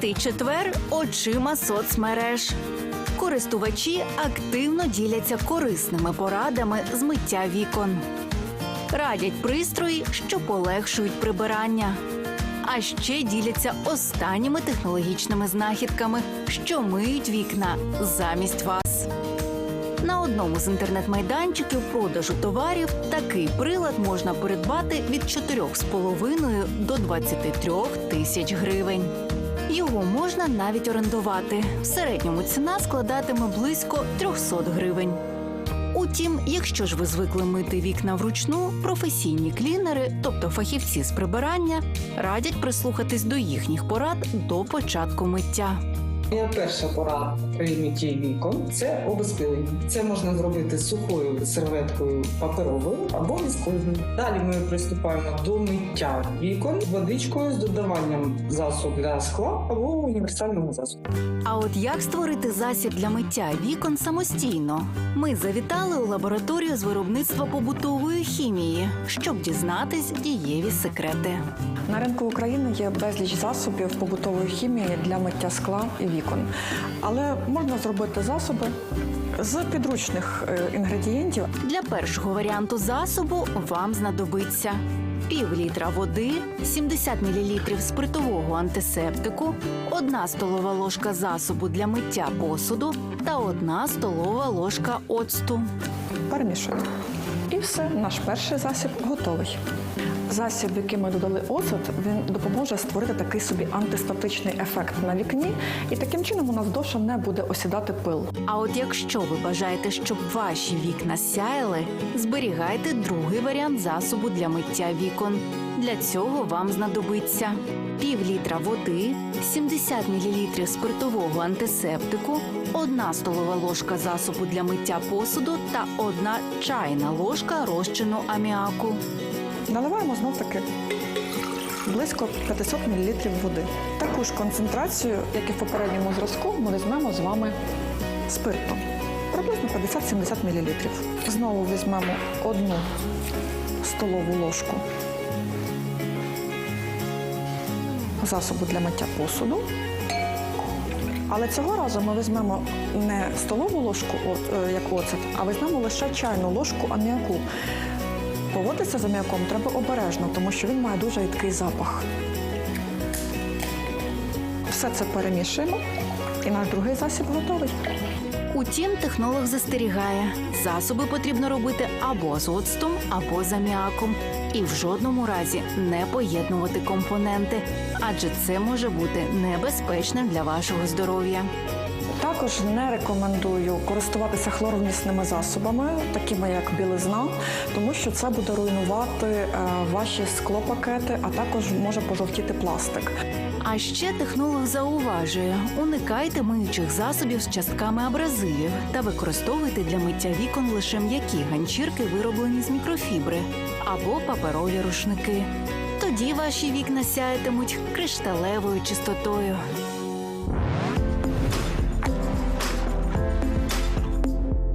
Чистий четвер очима соцмереж. Користувачі активно діляться корисними порадами з миття вікон. Радять пристрої, що полегшують прибирання. А ще діляться останніми технологічними знахідками, що миють вікна замість вас. На одному з інтернет-майданчиків продажу товарів такий прилад можна придбати від 4,5 до 23 тисяч гривень. Його можна навіть орендувати. В середньому ціна складатиме близько 300 гривень. Утім, якщо ж ви звикли мити вікна вручну, професійні клінери, тобто фахівці з прибирання, радять прислухатись до їхніх порад до початку миття. Моя перша порада при митті вікон це обезпилення. Це можна зробити сухою серветкою паперовою або віскозною. Далі ми приступаємо до миття вікон водичкою з додаванням засобу для скла або універсального засобу. А от як створити засіб для миття вікон самостійно? Ми завітали у лабораторію з виробництва побутової хімії, щоб дізнатись дієві секрети. На ринку України є безліч засобів побутової хімії для миття скла і вікон. Але можна зробити засоби з підручних е, інгредієнтів. Для першого варіанту засобу вам знадобиться пів літра води, 70 мл спиртового антисептику, одна столова ложка засобу для миття посуду та одна столова ложка оцту. Перемішуємо. І все, наш перший засіб готовий. Засіб, який ми додали оцет, він допоможе створити такий собі антистатичний ефект на вікні, і таким чином у нас довше не буде осідати пил. А от якщо ви бажаєте, щоб ваші вікна сяяли, зберігайте другий варіант засобу для миття вікон. Для цього вам знадобиться пів літра води, 70 мл спиртового антисептику, одна столова ложка засобу для миття посуду та одна чайна ложка розчину аміаку. Наливаємо знов таки близько 500 мл води. Таку ж концентрацію, як і в попередньому зразку, ми візьмемо з вами спирту. Приблизно 50-70 мл. Знову візьмемо одну столову ложку засобу для миття посуду. Але цього разу ми візьмемо не столову ложку, е, як оцет, а візьмемо лише чайну ложку аміаку. Поводитися з аміаком треба обережно, тому що він має дуже рідкий запах. Все це перемішуємо, і наш другий засіб готовий. Утім, технолог застерігає, засоби потрібно робити або з оцтом, або з аміаком, і в жодному разі не поєднувати компоненти, адже це може бути небезпечним для вашого здоров'я. Також не рекомендую користуватися хлоровмісними засобами, такими як білизна, тому що це буде руйнувати е, ваші склопакети, а також може пожовтіти пластик. А ще технолог зауважує: уникайте миючих засобів з частками абразивів та використовуйте для миття вікон лише м'які ганчірки, вироблені з мікрофібри, або паперові рушники. Тоді ваші вікна сяятимуть кришталевою чистотою.